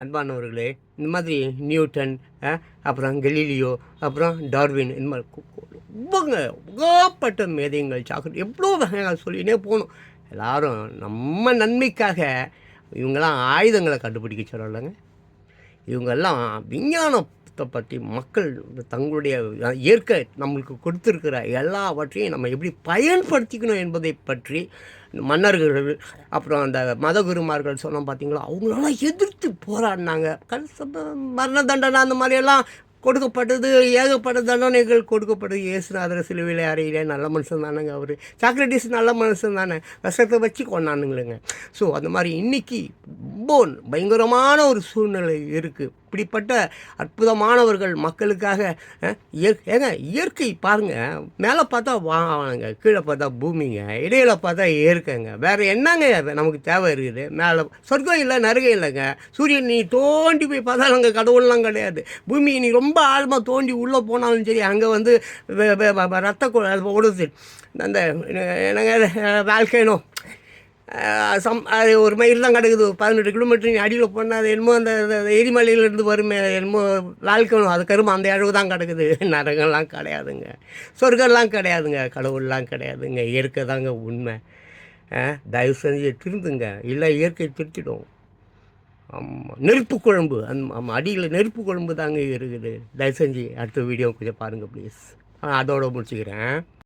அன்பானவர்களே இந்த மாதிரி நியூட்டன் அப்புறம் கெலீலியோ அப்புறம் டார்வின் இந்த மாதிரி ரொம்பங்க ஏகப்பட்ட மேதைங்கள் சாக்லேட் எவ்வளோ வகையாக சொல்லினே போகணும். எல்லாரும் நம்ம நன்மைக்காக இவங்கெல்லாம் ஆயுதங்களை கண்டுபிடிக்க சொல்லலைங்க இவங்கெல்லாம் விஞ்ஞானத்தை பற்றி மக்கள் தங்களுடைய இயற்கை நம்மளுக்கு கொடுத்துருக்கிற எல்லாவற்றையும் நம்ம எப்படி பயன்படுத்திக்கணும் என்பதை பற்றி மன்னர்கள் அப்புறம் அந்த மதகுருமார்கள் சொன்னோம் பார்த்தீங்களா அவங்களெல்லாம் எதிர்த்து போராடினாங்க. கடைசி மரண தண்டனை அந்த மாதிரியெல்லாம் கொடுக்கப்பட்டது ஏகப்பட்ட தண்டனைகள் கொடுக்கப்பட்டது. இயேசுநாதர் சிலுவையில் அறையிலே நல்ல மனுஷன் தானேங்க அவர். சாக்ரட்டிஸ் நல்ல மனுஷன் தானே. விஷத்தை வச்சு கொண்டானுங்களேங்க ஸோ அந்த மாதிரி இன்னைக்கு ரொம்ப பயங்கரமான ஒரு சூழ்நிலை இருக்குது இப்படிப்பட்ட அற்புதமானவர்கள் மக்களுக்காக ஏங்க இயற்கை பாருங்கள் மேலே பார்த்தா வாங்க கீழே பார்த்தா பூமிங்க இடையில பார்த்தா இயற்கைங்க. வேறு என்னங்க நமக்கு தேவை இருக்குது? மேலே சொர்க்கம் இல்லை நரகம் இல்லைங்க. சூரியன் நீ தோண்டி போய் பார்த்தா அங்கே கடவுள்லாம் கிடையாது. பூமி நீ ரொம்ப ஆழமாக தோண்டி உள்ளே போனாலும் சரி அங்கே வந்து ரத்த கொ- ஓடுது. அந்த என்னங்க வாழ்க்கைனோ சம் அது ஒரு மயில் தான் கிடக்குது. பதினெட்டு கிலோமீட்டர் நீ அடியில் போனால் அது என்னமோ அந்த எரிமலையிலேருந்து வருமே என்னமோ வாழ்க்கணும் அது கரும்பு அந்த அளவு தான் கிடக்குது. நரகம்லாம் கிடையாதுங்க. சொர்க்கம்லாம் கிடையாதுங்க. கடவுள்லாம் கிடையாதுங்க. இயற்கை தாங்க உண்மை. தயவு செஞ்சு திருந்துங்க. இல்லை இயற்கை திருத்திடும். ஆமாம் நெருப்பு குழம்பு. அந் ஆமாம் அடியில் நெருப்பு குழம்பு தாங்க இருக்குது. தயவு செஞ்சு அடுத்த வீடியோ கொஞ்சம் பாருங்கள் ப்ளீஸ் அதோட முடிச்சுக்கிறேன்.